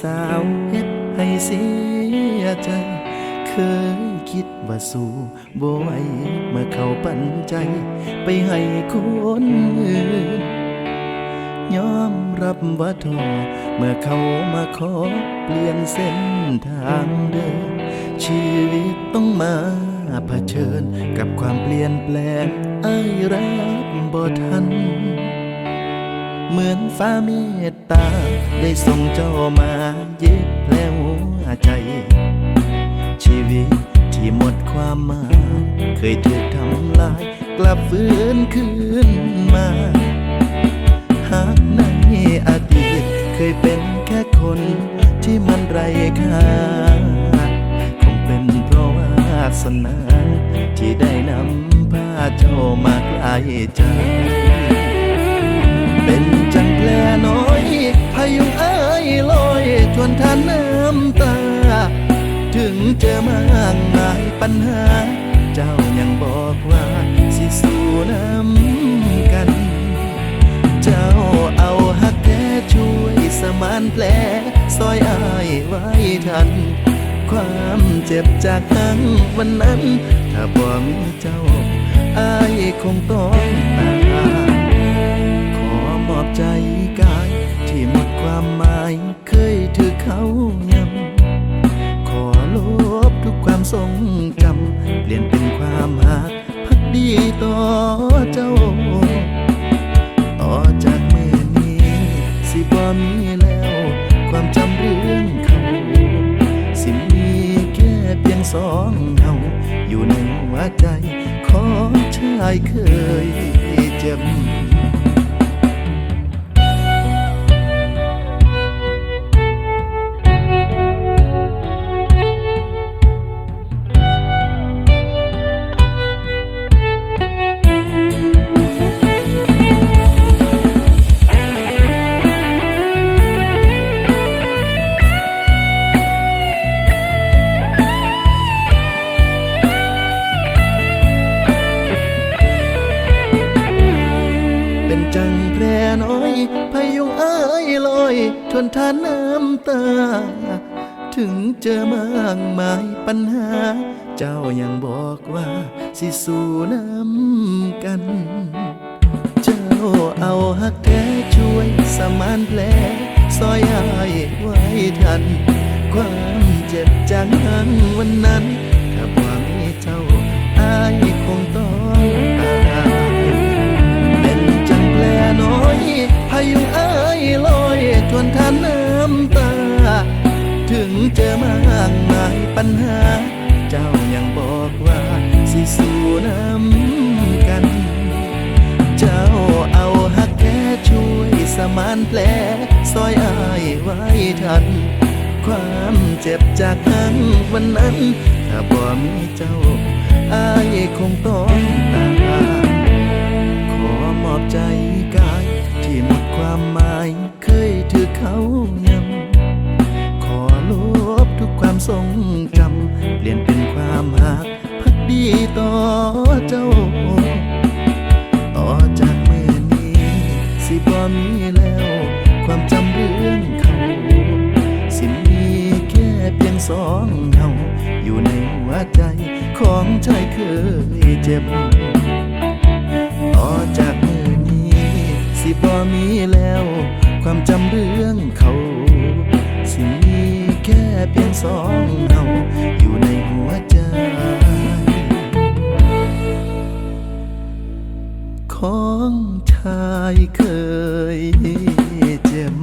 สาวเฮ็ดให้เสียใจเคยคิดว่าสู้บ่ไหวเมื่อเขาปันใจ ไปให้คนอื่นยอมรับว่าท้อเมื่อเขามาขอเปลี่ยนเส้นทางเดิน ชีวิตต้องมาเผชิญกับความเปลี่ยนแปลงไอ้รักบ่ทัน เหมือนฟ้าเมตตา ได้ส่งเจ้ามาเย็บแล้วหัวใจ ชีวิตที่หมดความหมายเคยถูกทำลาย กลับฟื้นคืนมา หากในอดีตเคยเป็นแค่คนที่มันไร้ค่าคงเป็นเพราะวาสนา ที่ได้นำพาเจ้ามาใกล้ใจานแผลซอยอายไว้ทัน ความเจ็บจากครั้งวันนั้น ถ้าบ่มีเจ้าอายคงต้องตายขอมอบใจกาย ที่หมดความหมายเคยถือเขายำขอลบทุกความทรงจำเปลี่ยนเป็นความหักพักดีต่อเจ้าต่อ สองเฮาอยู่ในหัวใจ ของชายเคยเจ็บ ยุเอ้ยลอยทนทานน้ำตา ถึงเจอมากมายปัญหา เจ้ายังบอกว่า สิสู้น้ำกัน เจ้าเอาหักแท้ช่วยสมานแผลซอยอายไว้ทัน ความเจ็บจากนั้นวันนั้น นแผลซอยอายไว้ทัน ความเจ็บจากครั้งวันนั้น ถ้าบ่มีเจ้าอายคงต้องตายขอมอบใจกายที่หมดความหมายเคยถือเขา องเฮาอยู่ในหัวใจของชายเคยเจ็บต่อจากมือนี้สิบ่มีแล้ว ความจำเรื่องเขาสิมีแค่เพียงสองเฮาอยู่ในหัวใจ ของชายเคยเจ็บ